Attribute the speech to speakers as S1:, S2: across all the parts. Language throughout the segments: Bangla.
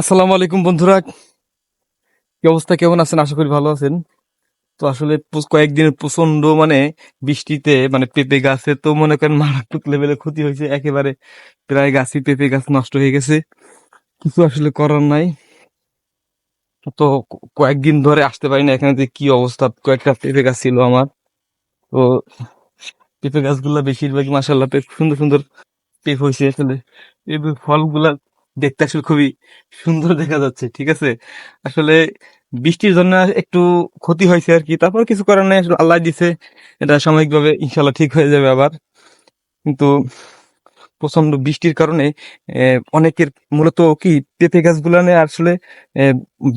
S1: আসসালামু আলাইকুম বন্ধুরা। কি অবস্থা? কেমন আছেন? আশা করি ভালো আছেন। তো আসলে কয়েকদিনের প্রচণ্ড মানে বৃষ্টিতে মানে পেঁপে গাছে তো মনে করেন মারাত্মক লেভেলে ক্ষতি হয়েছে। একেবারে প্রায় গাছই পেঁপে গাছ নষ্ট হয়ে গেছে। কিছু আসলে করার নাই। তো কয়েকদিন ধরে আসতে পারি না এখানে যে কি অবস্থা। কয়েকটা পেঁপে গাছ ছিল আমার। তো পেঁপে গাছগুলা বেশিরভাগই মাসাল্লাহ সুন্দর সুন্দর পেঁপে হয়েছে। আসলে এই ফলগুলা দেখতে আসলে খুবই সুন্দর দেখা যাচ্ছে ঠিক আছে? আসলে বৃষ্টির জন্য একটু ক্ষতি হয়েছে আর কি তারপর কিছু করার নাই আসলে আল্লাহ দিছে এটা সাময়িকভাবে ইনশাল্লাহ ঠিক হয়ে যাবে আবার। কিন্তু প্রচণ্ড বৃষ্টির কারণে অনেকের মূলত কি পেঁপে গাছগুলো আসলে আহ,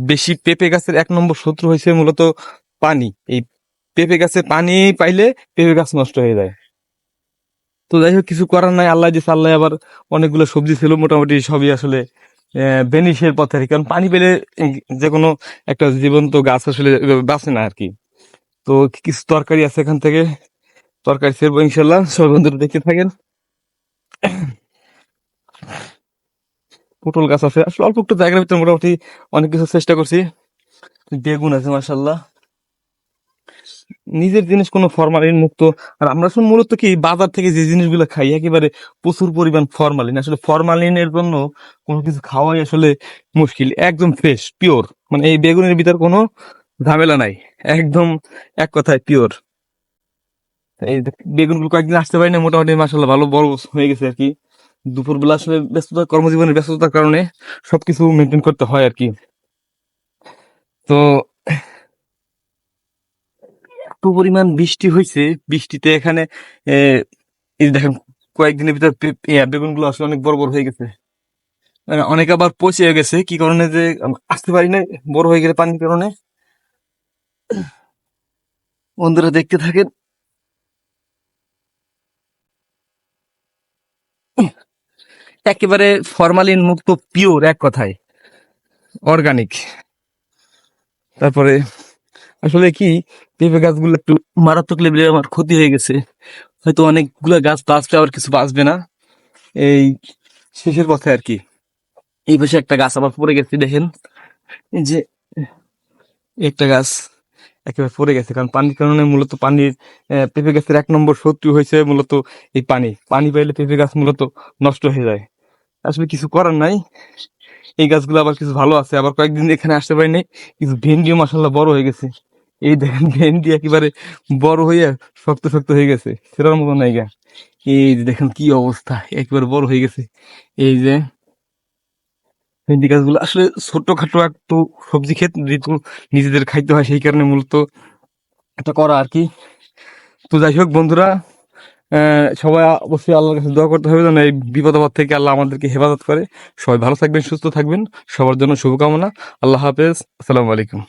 S1: বেশি পেঁপে গাছের এক নম্বর শত্রু হয়েছে মূলত পানি। এই পেঁপে গাছে পানি পাইলে পেঁপে গাছ নষ্ট হয়ে যায়। তো যাই হোক কিছু করার নাই, আল্লাহ দিছে, আল্লাহ আবার অনেকগুলো সবজি ছিল, মোটামুটি সবই আসলে বেনিশের পথে আর কি। কারণ পানি পেলে যে কোনো একটা জীবন্ত গাছ আসলে বাঁচে না আর কি তো কিছু তরকারি আছে এখান থেকে? তরকারি ছেড়বো ইনশাল্লাহ সবাই বন্ধুরা দেখতে থাকেন। পটল গাছ আছে, আসলে অল্প একটু জায়গার ভিতরে মোটামুটি অনেক কিছু চেষ্টা করছি। বেগুন আছে মাসাল্লাহ নিজের জিনিস কোনো ফরমালিন মুক্ত। আর আমরা আসলে মূলত কি, বাজার থেকে যে জিনিসগুলো খাই, একেবারে প্রচুর পরিমাণ ফরমালিন আসলে ফরমালিনের জন্য কোনো কিছু খাওয়াই আসলে মুশকিল, একদম ফ্রেশ পিওর মানে এই বেগুনের ভিতর কোনো ঝামেলা নাই, একদম এক কথায় পিওর এই বেগুনগুলো কয়েকদিন আসতে পারি না, মোটামুটি মাসাল্লাহ ভালো বড় হয়ে গেছে আর কি। দুপুরবেলা আসলে ব্যস্ততা, কর্মজীবনের ব্যস্ততার কারণে সবকিছু মেনটেন করতে হয় আর কি। তো এত পরিমাণ বৃষ্টি হয়েছে বৃষ্টিতে এখানে দেখেন, কয়েকদিনের ভিতর বেগুনগুলো আসলে অনেক বড় বড় হয়ে গেছে। মানে অনেক আবার পচে গেছে, কি কারণে যে আসতে পারি না বড় হয়ে গেলে পানির কারণে। বন্ধুরা দেখতে থাকেন। একেবারে ফরমালিন মুক্ত, পিওর এক কথায়, অর্গানিক। তারপরে আসলে কি, পেঁপে গাছগুলো একটু মারাত্মক লেভেলে আমার ক্ষতি হয়ে গেছে। হয়তো অনেকগুলো গাছ বাঁচবে আবার কিছু বাঁচবে না। এই শেষের পথে আর কি। এই পাশে একটা গাছ আবার পড়ে গেছে, দেখেন। এই যে একটা গাছ একেবারে পড়ে গেছে, কারণ পানির কারণে মূলত পানির পেঁপে গাছের এক নম্বর শত্রু হয়েছে মূলত এই পানি। পানি পাইলে পেঁপে গাছ মূলত নষ্ট হয়ে যায়। আসলে কিছু করার নাই। এই গাছগুলো আবার কিছু ভালো আছে, আবার কয়েকদিন এখানে আসতে পারিনি। কিছু ভেন্ডিও মাসাল্লাহ বড় হয়ে গেছে। এই দেখেন ভেন্ডি একেবারে বড় হয়ে শক্ত শক্ত হয়ে গেছে। সেটার মতো নাই গা এই যে দেখেন কি অবস্থা, একেবারে বড় হয়ে গেছে। এই যে ভেন্ডি গাছগুলো আসলে ছোটখাটো একটু সবজি ক্ষেত যেহেতু নিজেদের খাইতে হয়, সেই কারণে মূলত এটা করা আর কি। তো যাই হোক বন্ধুরা সবাই অবশ্যই আল্লাহর কাছে দোয়া করতে হবে যেন এই বিপদ আপদ থেকে আল্লাহ আমাদেরকে হেফাজত করে। সবাই ভালো থাকবেন, সুস্থ থাকবেন। সবার জন্য শুভকামনা। আল্লাহ হাফেজ। আসসালামু আলাইকুম।